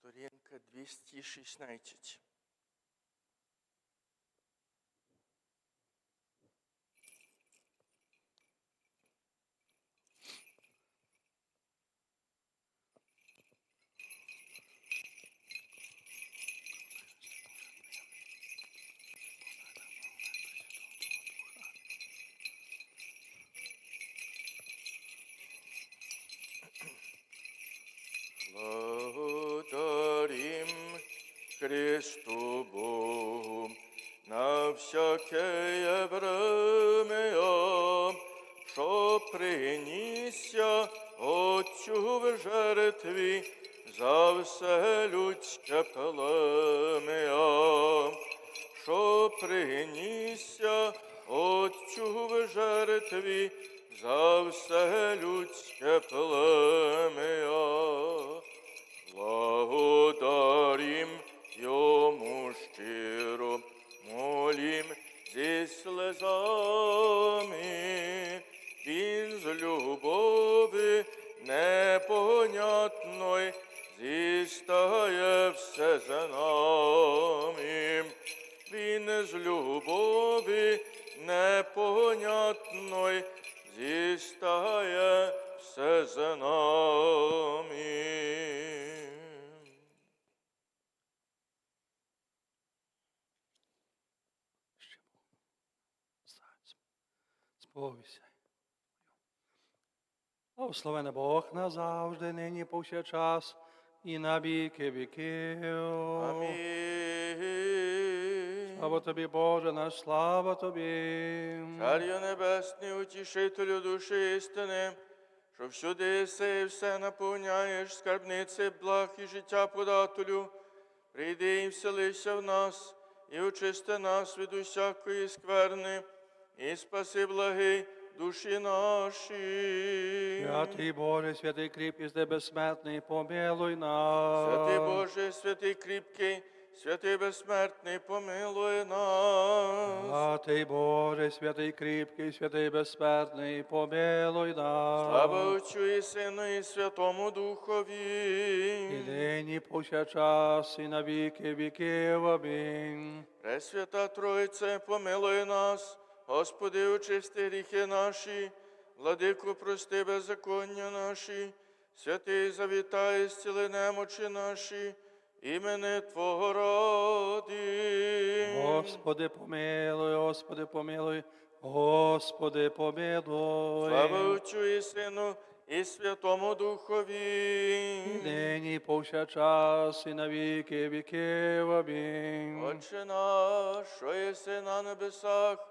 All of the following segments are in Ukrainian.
Сторінка 216. Благодарим Христу Богу на всяке время, що принісся Отцю в жертві за все людське плем'я, що принісся Отцю в жертві за все людське плем'я. Благодарим йому щиро, молім зі слезами, він з любови непонятної зістає все за нами. Він з любови непонятної зістає все за нами. Сповіся. Благословений Бог назавжди, нині повсякчас і на віки віків. Амінь. Слава тобі, Боже наш, слава тобі. Царю Небесний, утішителю душі істини, що всюди єси і все наповняєш, скарбниці благ і життя подателю, прийди і вселися в нас, і очисти нас від усякої скверни, і спаси благий душі наші. Святий Боже, святий кріпкий, безсмертний, помилуй нас. Святий Боже, святий кріпкий, святий безсмертний, помилуй нас. Святий Боже, святий кріпкий, святий безсмертний, помилуй нас. Слава Отцю і Сину, і Святому Духові. І нині повсякчас, і на віки віків. Амінь. Пресвята Тройце, помилуй нас, Господи, очисти гріхи наші, владику, прости беззаконня наші, святий завітай, зціли немочі наші, імени Твого ради. Господи, помилуй, Господи, помилуй, Господи, помилуй. Слава Отцю і Сину, і Святому Духові. Нині і повсякчас, і на віки віків. Отче наш, що єси на небесах,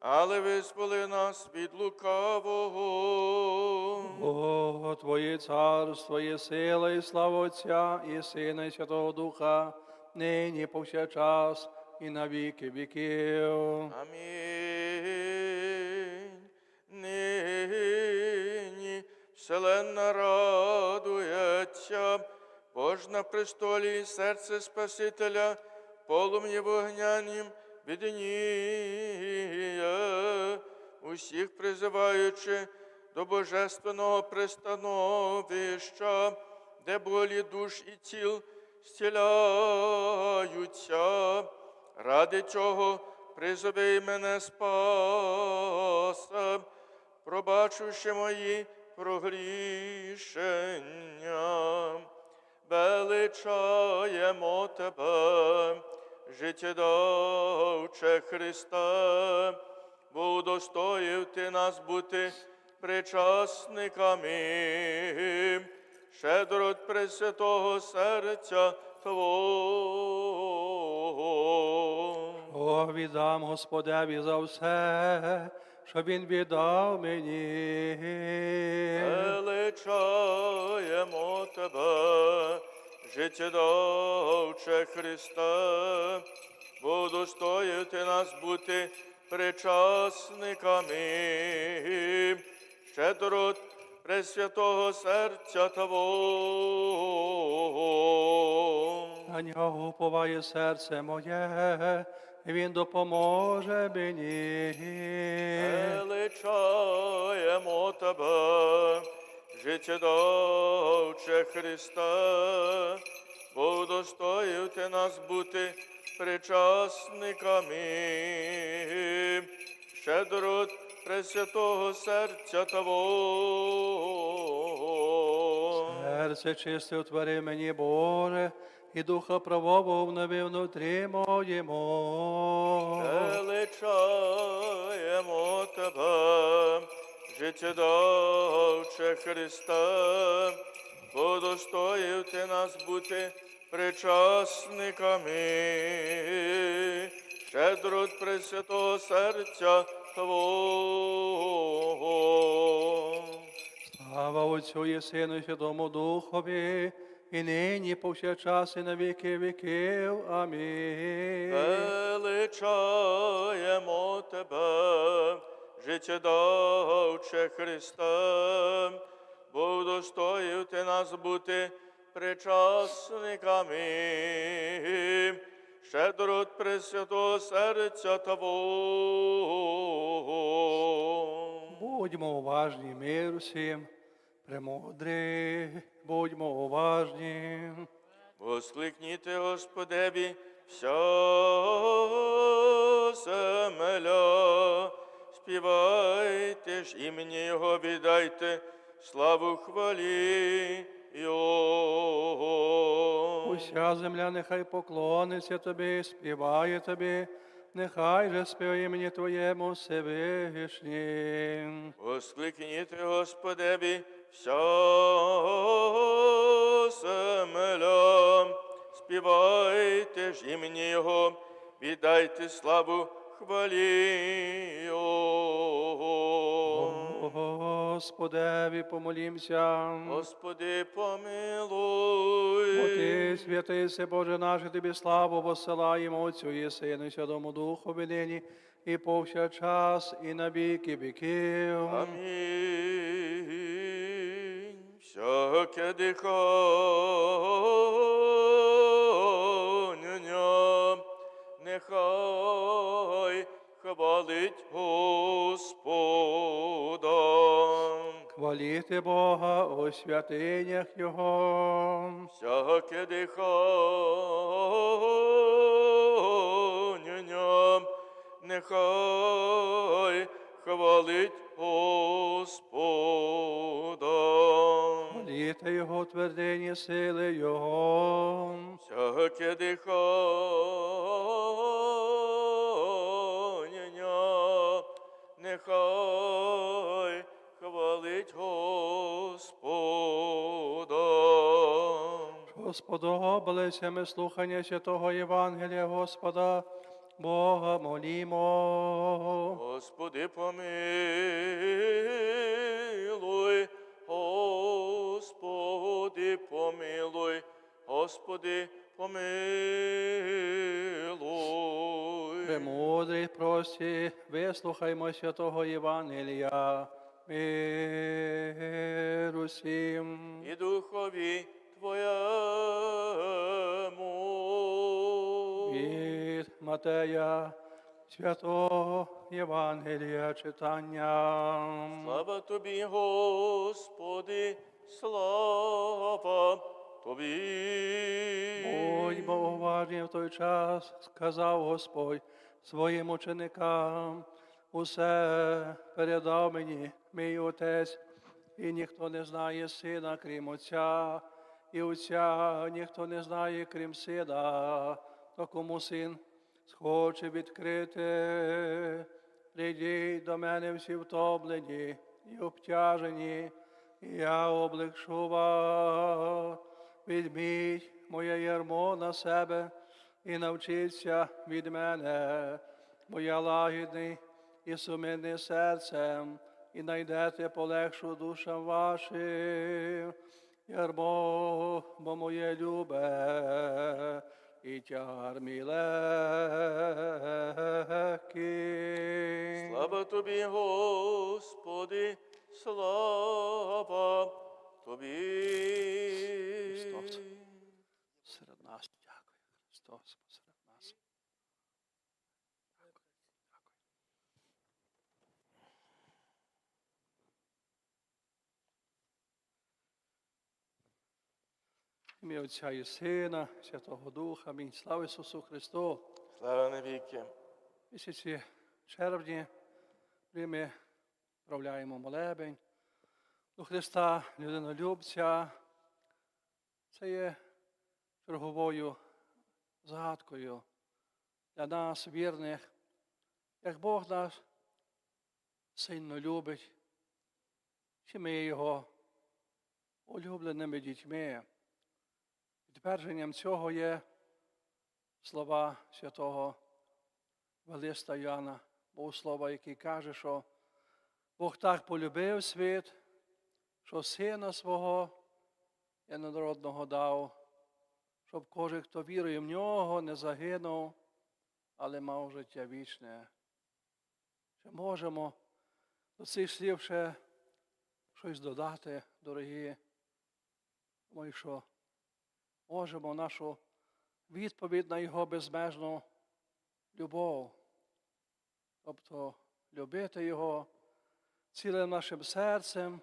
але визволи нас від лукавого. Бо Твоє царство є сила і слава Отця, і Сина, і Святого Духа, нині і повсякчас, і на віки віків. Амінь. Нині вселенна радується, Бож на престолі серце Спасителя, полум'я вогнянім відніє, усіх призиваючи до божественного пристановища, де болі душ і тіл зціляються. Ради цього призови мене спаса, пробачивши мої прогрішення. Величаємо тебе, життєдавче Христе, бо удостоїв ти нас бути причасниками, щедрот Пресвятого серця Твого. О, віддам Господеві за все, що Він віддав мені. Величаємо тебе, життєдавче Христе, бо достоїв ти нас бути причасниками. Щедрот Пресвятого серця Твого. На нього уповає серце моє, він допоможе мені. Величаємо тебе, життєдавче Христа, бо удостоїв ти нас бути причасниками. Щедрот Пресвятого серця Твого. Серце чисте утвори мені, Боже, і духа правого внови внутрі моєму. Тебе, життєдавче Христа, бо достоїв ти нас бути причасниками. Щедрот Пресвятого серця Твого. Слава Отцю і Сину і Святому Духові, і нині повсякчас і на віки віків. Амінь. Величаємо тебе, життєдавче Христа, бо достоїв ти нас бути причасниками. Щедрот Пресвятого серця Твого. Будьмо уважні, мир усім, премудрі, будьмо уважні. Воскликніте Господеві вся земля, співайте ж імені Його, віддайте славу хвалі Його. Уся земля нехай поклониться тобі, співає тобі, нехай же співає імені Твоєму Всевишнім. Воскликніте Господеві вся земля, співайте ж імені Його, віддайте славу хвалі Його. Господеві помолімся. Господи, помилуй. Бо ти святий се, Боже наш, тобі славу посилаємо Отцю і Сину і Святому Духу нині, і повсякчас, і на віки віків. Амінь. Всяке дихання Хваліти Бога у святинях Його. Всяке дихання нехай хвалить Господа. Хваліти Його твердині сили Його. Всяке дихання сподобалися ми слухання святого Євангелія Господа, Бога молімо. Господи, помилуй, Господи, помилуй, Господи, помилуй. Премудрий прості, вислухаймо святого Євангелія. Мир усім. І духові Твоєму. Від Матея, святого Євангелія читання. Слава Тобі, Господи, слава Тобі. Будьмо уважні в той час, сказав Господь своїм ученикам, усе передав мені мій отець, і ніхто не знає сина, крім Отця, і Отця ніхто не знає, крім сина, то кому син схоче відкрити. Прийдіть до мене всі втомлені і обтяжені, і я облегшу вас. Візьміть моє ярмо на себе і навчіться від мене, бо я лагідний і сумирний серцем, і найдете полегшу душам вашим. Ярмо, бо моє любе, і тягар мій легкий. Слава тобі, Господи, слава тобі. Христос. Серед нас. Дякую, Христос, серед нас. Дякую. Дякую. Ім'я Отця і Сина, Святого Духа, Амінь. Слава Ісусу Христу. Слава навіки. місяці червні ми правляємо молебень до Христа, людинолюбця. Це є черговою згадкою для нас, вірних, як Бог нас сильно любить, чи ми Його улюбленими дітьми. Підтвердженням цього є слова святого Велиста Яна, Богослова, який каже, що Бог так полюбив світ, що сина свого єдинородного дав, щоб кожен, хто вірує в нього, не загинув, але мав життя вічне. Чи можемо до цих слів ще щось додати, дорогі? Думаю, що можемо нашу відповідь на його безмежну любов. Тобто любити Його цілим нашим серцем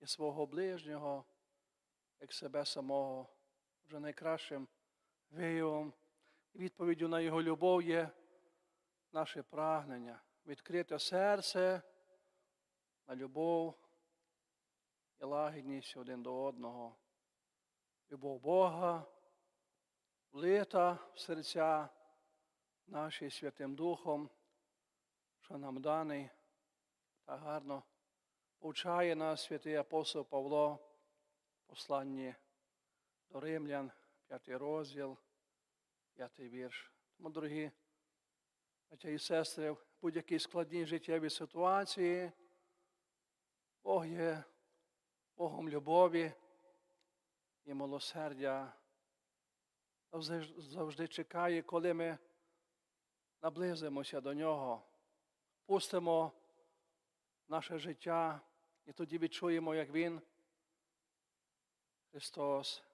і свого ближнього, як себе самого, вже найкращим виявом. Відповіддю на Його любов є наше прагнення, відкрите серце на любов і лагідність один до одного. Любов Бога, влита в серця наші Святим Духом, що нам даний та гарно повчає нас святий апостол Павло, посланні до Римлян, п'ятий розділ, п'ятий вірш. Тому, дорогі браття і сестри, в будь-якій складній життєвій ситуації Бог є Богом любові і милосердя. Завжди- чекає, коли ми наблизимося до нього, пустимо наше життя і тоді відчуємо, як Він, Христос,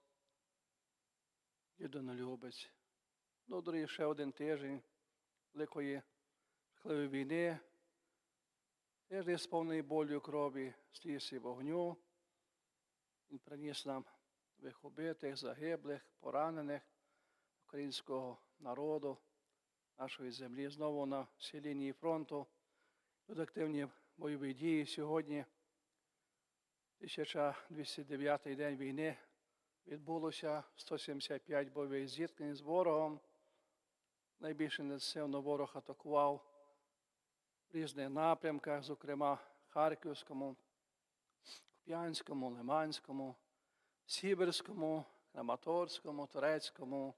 людинолюбець. Ну, дорогі, ще один тиждень великої жахливої війни, тиждень сповнений болю крові, сліз і вогню. Він приніс нам нових убитих, загиблих, поранених українського народу нашої землі. Знову на всій лінії фронту. Тут активні бойові дії сьогодні. 1209 день війни відбулося 175 бойових зіткнень з ворогом. Найбільше інтенсивно ворог атакував в різних напрямках, зокрема Харківському, Куп'янському, Лиманському, Сіверському, Краматорському, Турецькому,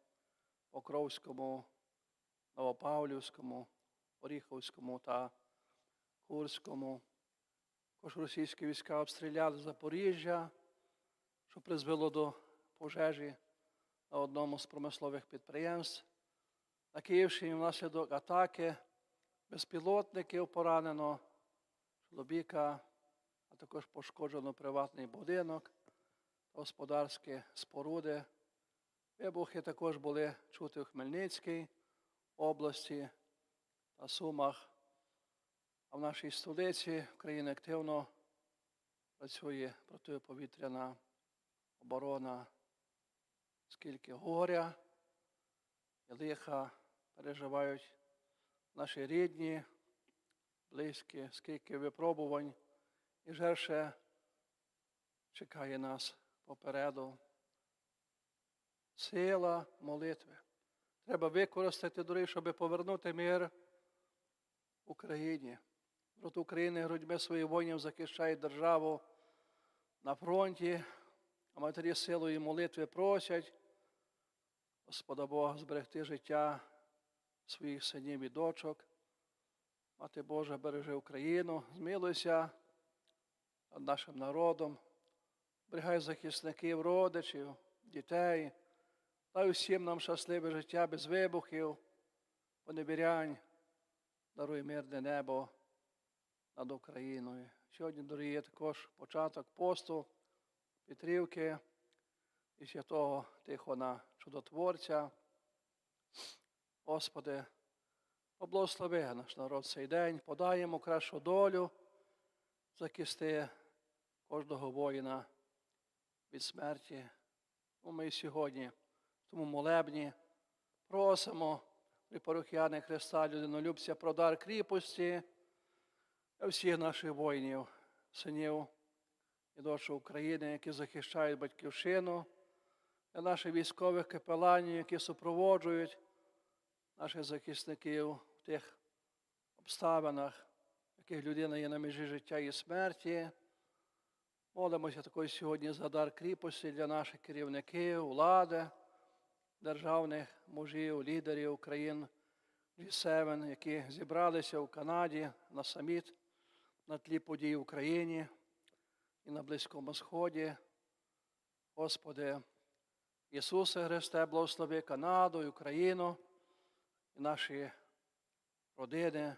Покровському, Новопавлівському, Оріховському та Курському. Також російські війська обстріляли Запоріжжя, що призвело до пожежі на одному з промислових підприємств. На Київщині внаслідок атаки безпілотників поранено чоловіка, а також пошкоджено приватний будинок господарські споруди. Вибухи також були чути у Хмельницькій області та Сумах. А в нашій столиці в активно працює протиповітряна оборона, скільки горя і лиха переживають наші рідні, близькі, скільки випробувань і жертв ще чекає нас попереду. Сила молитви. Треба використати, дорогі, щоб повернути мир Україні. Народ України грудьми своїх воїнів захищає державу на фронті, а матері силою молитви просять Господа Бога зберегти життя своїх синів і дочок. Мати Божа бережи Україну, змилуйся над нашим народом, берегай захисників, родичів, дітей, дай усім нам щасливе життя без вибухів, поневірянь, даруй мирне небо над Україною. Сьогодні, дорогі, є також початок посту, Петрівки і святого Тихона Чудотворця. Господи, поблагослови наш народ цей день, подай йому кращу долю, захисти кожного воїна від смерті. Ну, Ми сьогодні тому молебні просимо при порохіяни Христа, людинолюбця, про дар кріпості всіх наших воїнів, синів і дочок України, які захищають батьківщину, для наших військових капеланів, які супроводжують наших захисників в тих обставинах, в яких людина є на межі життя і смерті. Молимося також сьогодні за дар кріпості для наших керівників, влади, державних мужів, лідерів країн G7, які зібралися в Канаді на саміт на тлі подій в Україні і на Близькому Сході. Господи, Ісусе Христе, благослови Канаду Україну і наші родини.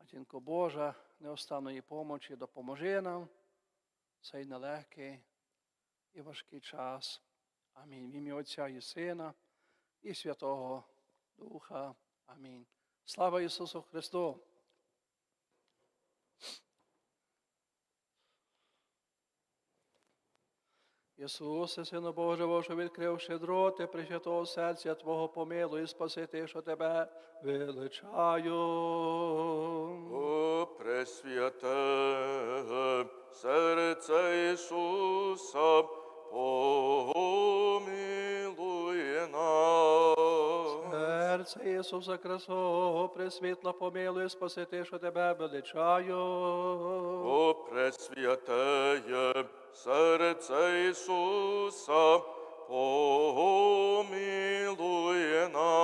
Матінко Божа, неостанної помочі, допоможи нам цей нелегкий і важкий час. Амінь. В ім'я Отця і Сина і Святого Духа. Амінь. Слава Ісусу Христу! Ісусе, Сину Божого, що відкривши дроти причатого серця Твого помилуй, спаси тих, що Тебе величаю. О, Пресвяте серце Ісуса, помилуй нас. Серце Ісуса Христового, пресвітла помилуй, спаси тих, що Тебе величаю. О, Пресвятеє серце Ісуса, помилуй нас.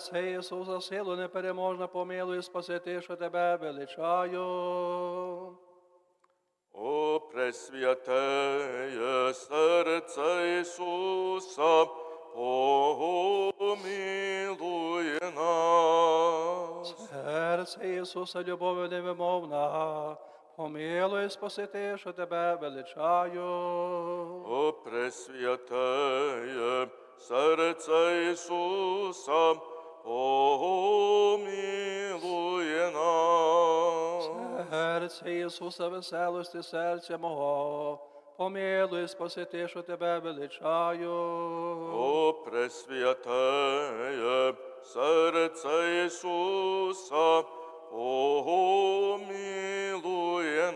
Серце Ісуса, силу непереможна, помилуй, спаси тих, що Тебе величаю. О, Пресвятеє серце Ісуса, помилуй нас. Серце Ісуса, любов невимовна, помилуй, спаси тих, що Тебе величаю. О, Пресвятеє серце Ісуса, помилуй нас. Серце Ісуса, веселості серця мого, помилуй, спаси тих, що Тебе величаю. О, Пресвятеє серце Ісуса, помилуй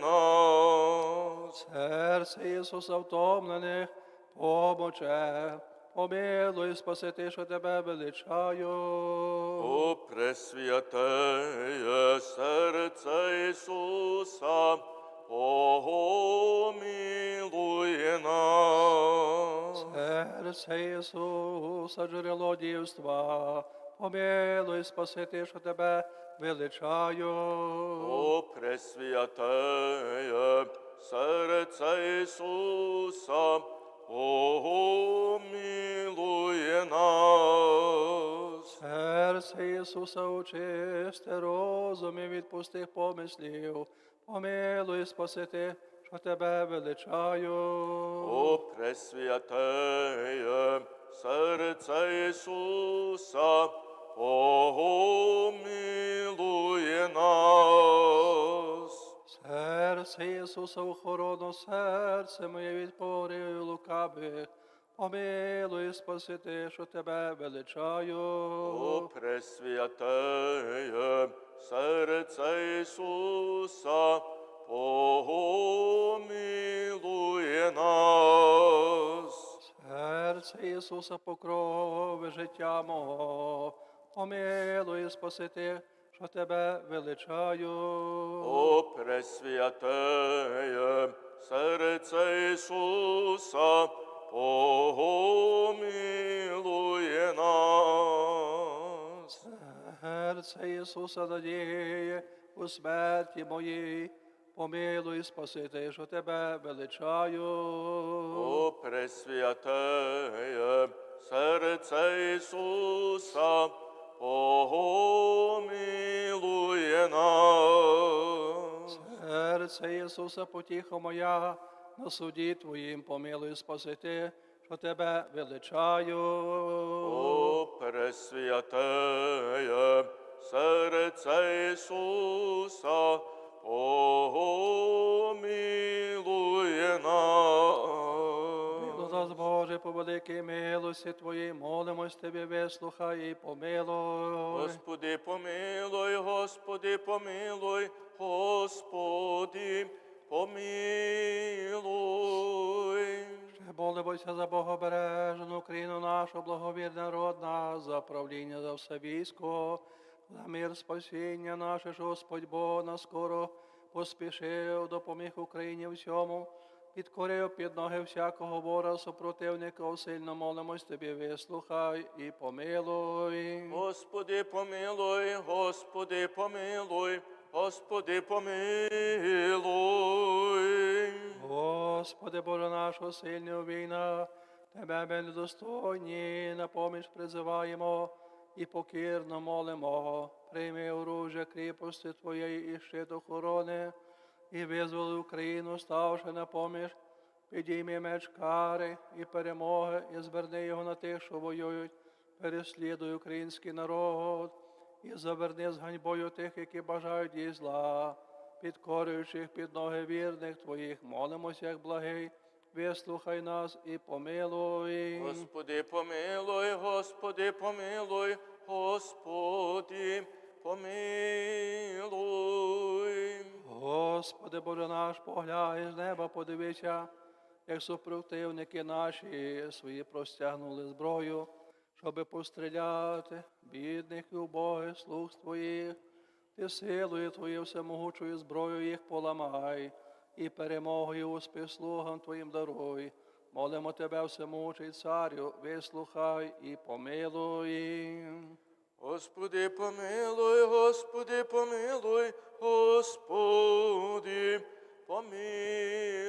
нас. Серце Ісуса втомлених, помоче, помилуй, спаси тих, що Тебе величаю. О, Пресвятеє серце Ісуса, помилуй нас. Серце Ісуса, джерело дівства, помилуй, спаси тих, що Тебе величаю. О, Пресвятеє серце Ісуса, помилуй нас. Серце Ісуса, очисти розум і від пустих помислів, помилуй, спаси тих, що Тебе величаю. О, Пресвятеє серце Ісуса, помилуй нас. Серце Ісуса, охорону, серце моє від порив лукавих, помилуй, спаси тих, що Тебе величаю. О, Пресвятеє серце Ісуса, помилуй нас. Серце Ісуса, покрови життя мого, помилуй, спаси тих, що Тебе величаю. О, Пресвятеє серце Ісуса, помилуй нас. Серце Ісуса надіє у смерті моїй, помилуй, спаси тих, що Тебе величаю. О, Пресвятеє серце Ісуса, помилуй Спаси Ісуса, потіха моя, на суді Твоїм помилуй спасити, що Тебе величаю. О, Пресвятеє, серце Ісуса, помилує нас. Нас, Боже, по великій милості Твоїй, молимось Тебе, вислухай і помилуй. Господи, помилуй, Господи, помилуй, Господи, помилуй. Ще Молимося за Богобережну Україну нашу, благовірний народ наш, за правління за все військо, за мир спасіння наше, що Господь Бог нас скоро поспішив, допоміг Україні всьому, підкорив під ноги всякого вора, супротивника, сильно молимось Тобі, вислухай і помилуй. Господи, помилуй, Господи, помилуй, Господи, помилуй. Господи Боже нашого сильного війна, Тебе ми недостойні, на поміч призиваємо і покірно молимо. Прийми оружие кріпості Твоєї і щит охорони, і визволи Україну, ставши на поміч, підійми меч кари і перемоги, і зверни його на тих, що воюють, переслідуй український народ, і заверни з ганьбою тих, які бажають їй зла підкорюючих під ноги вірних Твоїх, молимося, як благий, вислухай нас і помилуй. Господи, помилуй, Господи, помилуй, Господи, помилуй. Господи Боже наш, поглянь з неба, подивися, як супротивники наші свої простягнули зброю, щоби постріляти бідних і убогих слуг Твоїх. Ти силою Твоєю всемогучою зброєю їх поламай, і перемогою успіх слугам Твоїм даруй. Молимо Тебе, всемогучий царю, вислухай і помилуй. Господи, помилуй, Господи, помилуй, Господи, помилуй.